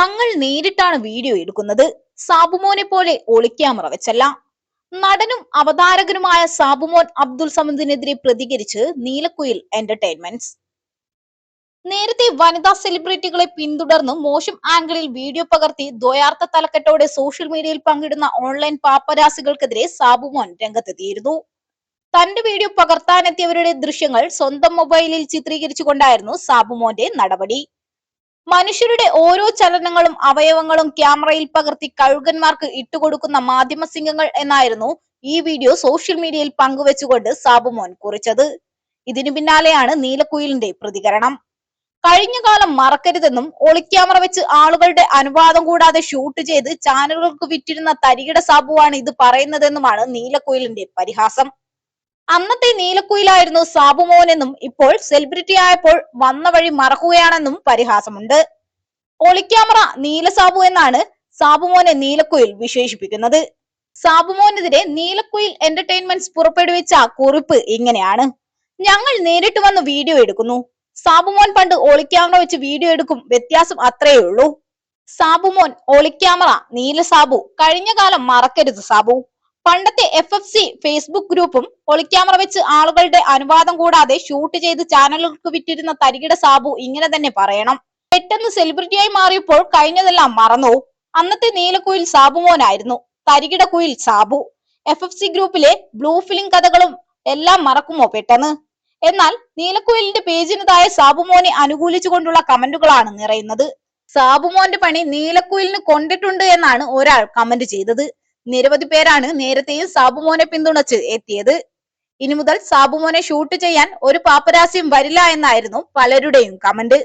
തങ്ങൾ നേരിട്ടാണ് വീഡിയോ എടുക്കുന്നത്. സാബുമോനെ പോലെ ഒളിക്യാമറ വെച്ചല്ല. നടനും അവതാരകനുമായ സാബുമോൻ അബ്ദുൾ സമദിനെതിരെ പ്രതികരിച്ച് നീലക്കുയിൽ എന്റർടൈൻമെന്റ്സ് നേരത്തെ വനിതാ സെലിബ്രിറ്റികളെ പിന്തുടർന്ന് മോശം ആംഗിളിൽ വീഡിയോ പകർത്തി ദ്വയാർത്ഥ തലക്കെട്ടോടെ സോഷ്യൽ മീഡിയയിൽ പങ്കിടുന്ന ഓൺലൈൻ പാപ്പരാസികൾക്കെതിരെ സാബുമോൻ രംഗത്തെത്തിയിരുന്നു. തന്റെ വീഡിയോ പകർത്താനെത്തിയവരുടെ ദൃശ്യങ്ങൾ സ്വന്തം മൊബൈലിൽ ചിത്രീകരിച്ചുകൊണ്ടായിരുന്നു സാബുമോന്റെ നടപടി. മനുഷ്യരുടെ ഓരോ ചലനങ്ങളും അവയവങ്ങളും ക്യാമറയിൽ പകർത്തി കഴുകന്മാർക്ക് ഇട്ടുകൊടുക്കുന്ന മാധ്യമ സിംഗങ്ങൾ എന്നായിരുന്നു ഈ വീഡിയോ സോഷ്യൽ മീഡിയയിൽ പങ്കുവെച്ചുകൊണ്ട് സാബുമോൻ കുറിച്ചത്. ഇതിനു പിന്നാലെയാണ് നീലക്കുയിലിന്റെ പ്രതികരണം. കഴിഞ്ഞ കാലം മറക്കരുതെന്നും ഒളിക്യാമറ വെച്ച് ആളുകളുടെ അനുവാദം കൂടാതെ ഷൂട്ട് ചെയ്ത് ചാനലുകൾക്ക് വിറ്റിരുന്ന തരികിട സാബുവാണ് ഇത് പറയുന്നതെന്നുമാണ് നീലക്കുയിലിന്റെ പരിഹാസം. അന്നത്തെ നീലക്കുയിലായിരുന്നു സാബുമോനെന്നും ഇപ്പോൾ സെലിബ്രിറ്റി ആയപ്പോൾ വന്ന വഴി മറക്കുകയാണെന്നും പരിഹാസമുണ്ട്. ഒളിക്യാമറ നീലസാബു എന്നാണ് സാബുമോനെ നീലക്കുയിൽ വിശേഷിപ്പിക്കുന്നത്. സാബുമോനെതിരെ നീലക്കുയിൽ എന്റർടൈൻമെന്റ്സ് പുറപ്പെടുവിച്ച കുറിപ്പ് ഇങ്ങനെയാണ്. ഞങ്ങൾ നേരിട്ട് വന്ന് വീഡിയോ എടുക്കുന്നു. സാബുമോൻ പണ്ട് ഒളിക്യാമറ വെച്ച് വീഡിയോ എടുക്കും വ്യത്യാസം അത്രയേ ഉള്ളൂ. സാബുമോൻ ഒളിക്യാമറ നീല സാബു കഴിഞ്ഞ കാലം മറക്കരുത് സാബു. പണ്ടത്തെ എഫ് എഫ് സി ഫേസ്ബുക്ക് ഗ്രൂപ്പും ഒളിക്യാമറ വെച്ച് ആളുകളുടെ അനുവാദം കൂടാതെ ഷൂട്ട് ചെയ്ത് ചാനലുകൾക്ക് വിറ്റിരുന്ന തരികിട സാബു ഇങ്ങനെ തന്നെ പറയണം. പെട്ടെന്ന് സെലിബ്രിറ്റിയായി മാറിയപ്പോൾ കഴിഞ്ഞതെല്ലാം മറന്നു. അന്നത്തെ നീലക്കുയിൽ സാബുമോനായിരുന്നു തരികിട കുയിൽ സാബു. എഫ് എഫ് സി ഗ്രൂപ്പിലെ ബ്ലൂ ഫിലിം കഥകളും എല്ലാം മറക്കുമോ പെട്ടെന്ന്? എന്നാൽ നീലക്കുയിലിന്റെ പേജിന് താഴെ സാബുമോനെ അനുകൂലിച്ചുകൊണ്ടുള്ള കമന്റുകളാണ് നിറയുന്നത്. സാബുമോന്റെ പണി നീലക്കുയിലിന് കൊണ്ടിട്ടുണ്ട് എന്നാണ് ഒരാൾ കമന്റ് ചെയ്തത്. നിരവധി പേരാണ് നേരത്തെയും സാബുമോനെ പിന്തുണച്ച് എത്തിയത്. ഇനി മുതൽ സാബുമോനെ ഷൂട്ട് ചെയ്യാൻ ഒരു പാപ്പരാസ്യം വരില്ല എന്നായിരുന്നു പലരുടെയും കമന്റ്.